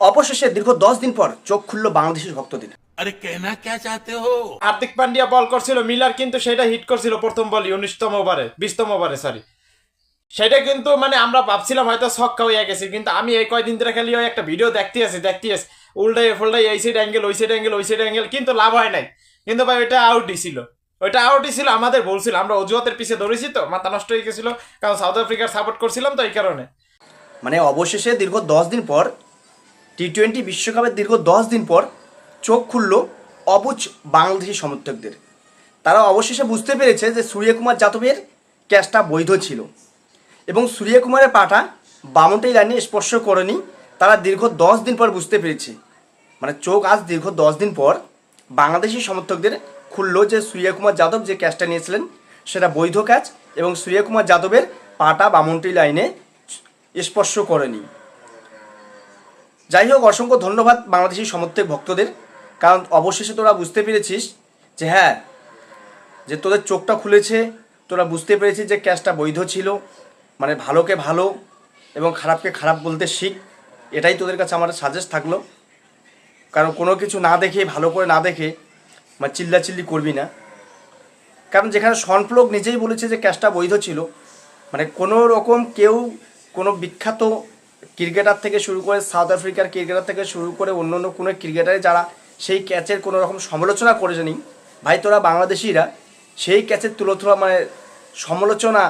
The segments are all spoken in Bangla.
অবশেষে দীর্ঘ দশ দিন পর চোখ খুলল বাংলাদেশের ভক্তদের। আরে কেনা কে চাতে হো? হার্দিক পান্ডিয়া বল করছিল মিলার কিন্তু সেটা হিট করছিল প্রথম বল উনিশতম ওভারে বিশতম ওভারে সরি সেটা কিন্তু মানে আমরা ভাবছিলাম হয়তো ছক্কা হয়ে গেছে কিন্তু আমি এই কয়দিন ধরে খালি ওই একটা ভিডিও দেখতে আছি দেখতে আছি। উল্টাই ফুলটাই এই সাইড অ্যাঙ্গেল ওই সাইড অ্যাঙ্গেল ওই সাইড অ্যাঙ্গেল কিন্তু লাভ হয় নাই। কিন্তু ভাই ওইটা আউট ছিল। ওইটা আউট ছিল আমাদের বলছিল আমরা অজুহাতের পিছিয়ে ধরেছি তো মাথা নষ্ট হয়ে গেছিল কারণ সাউথ আফ্রিকার সাপোর্ট করছিলাম তো এই কারণে। মানে অবশেষে দীর্ঘ দশ দিন পর টি টোয়েন্টি বিশ্বকাপের দীর্ঘ দশ দিন পর চোখ খুলল অবুজ বাংলাদেশি সমর্থকদের। তারা অবশেষে বুঝতে পেরেছে যে সূর্যকুমার যাদবের ক্যাচটা বৈধ ছিল এবং সূর্যকুমারের পাটা বামনটাই লাইনে স্পর্শ করেনি। তারা দীর্ঘ দশ দিন পর বুঝতে পেরেছে মানে চোখ আজ দীর্ঘ দশ দিন পর বাংলাদেশি সমর্থকদের খুলল যে সূর্যকুমার যাদব যে ক্যাচটা নিয়েছিলেন সেটা বৈধ ক্যাচ এবং সূর্যকুমার যাদবের পাটা বামনটি লাইনে স্পর্শ করেনি। যাই হোক, অসংখ্য ধন্যবাদ বাংলাদেশি সমর্থক ভক্তদের। কারণ অবশেষে তোরা বুঝতে পেরেছিস যে হ্যাঁ যে তোদের চোখটা খুলেছে, তোরা বুঝতে পেরেছিস যে ক্যাশটা বৈধ ছিল। মানে ভালোকে ভালো এবং খারাপকে খারাপ বলতে শিখ। এটাই তোদের কাছে আমার সাজেস্ট থাকল। কারণ কোনো কিছু না দেখে, ভালো করে না দেখে মানে চিল্লাচিল্লি করবি না। কারণ যেখানে সনপ্লক নিজেই বলেছে যে ক্যাশটা বৈধ ছিল মানে কোনো রকম কেউ কোনো বিখ্যাত ক্রিকেটার থেকে শুরু করে সাউথ আফ্রিকার ক্রিকেটার থেকে শুরু করে অন্য অন্য কোনো ক্রিকেটারে যারা সেই ক্যাচের কোনো রকম সমালোচনা করেছেনি ভাই তোরা বাংলাদেশিরা সেই ক্যাচের তুলোধরা মানে সমালোচনা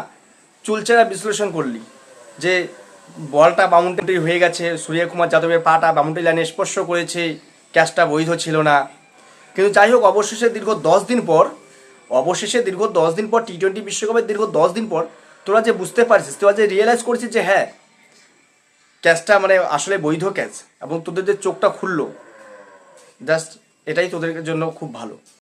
চুলচেরা বিশ্লেষণ করলি যে বলটা বাউন্ডারি হয়ে গেছে, সূর্যকুমার যাদবের পাটা বাউন্ডারি লাইনে স্পর্শ করেছে, ক্যাচটা বৈধ ছিল না। কিন্তু যাই হোক, অবশেষে দীর্ঘ দশ দিন পর, অবশেষে দীর্ঘ দশ দিন পর টি টোয়েন্টি বিশ্বকাপের দীর্ঘ দশ দিন পর তোরা যে বুঝতে পারছিস, তোরা যে রিয়েলাইজ করছিস যে হ্যাঁ ক্যাচটা মানে আসলে বৈধ ক্যাচ এবং তোদের যে চোখটা খুললো জাস্ট এটাই তোদের জন্য খুব ভালো।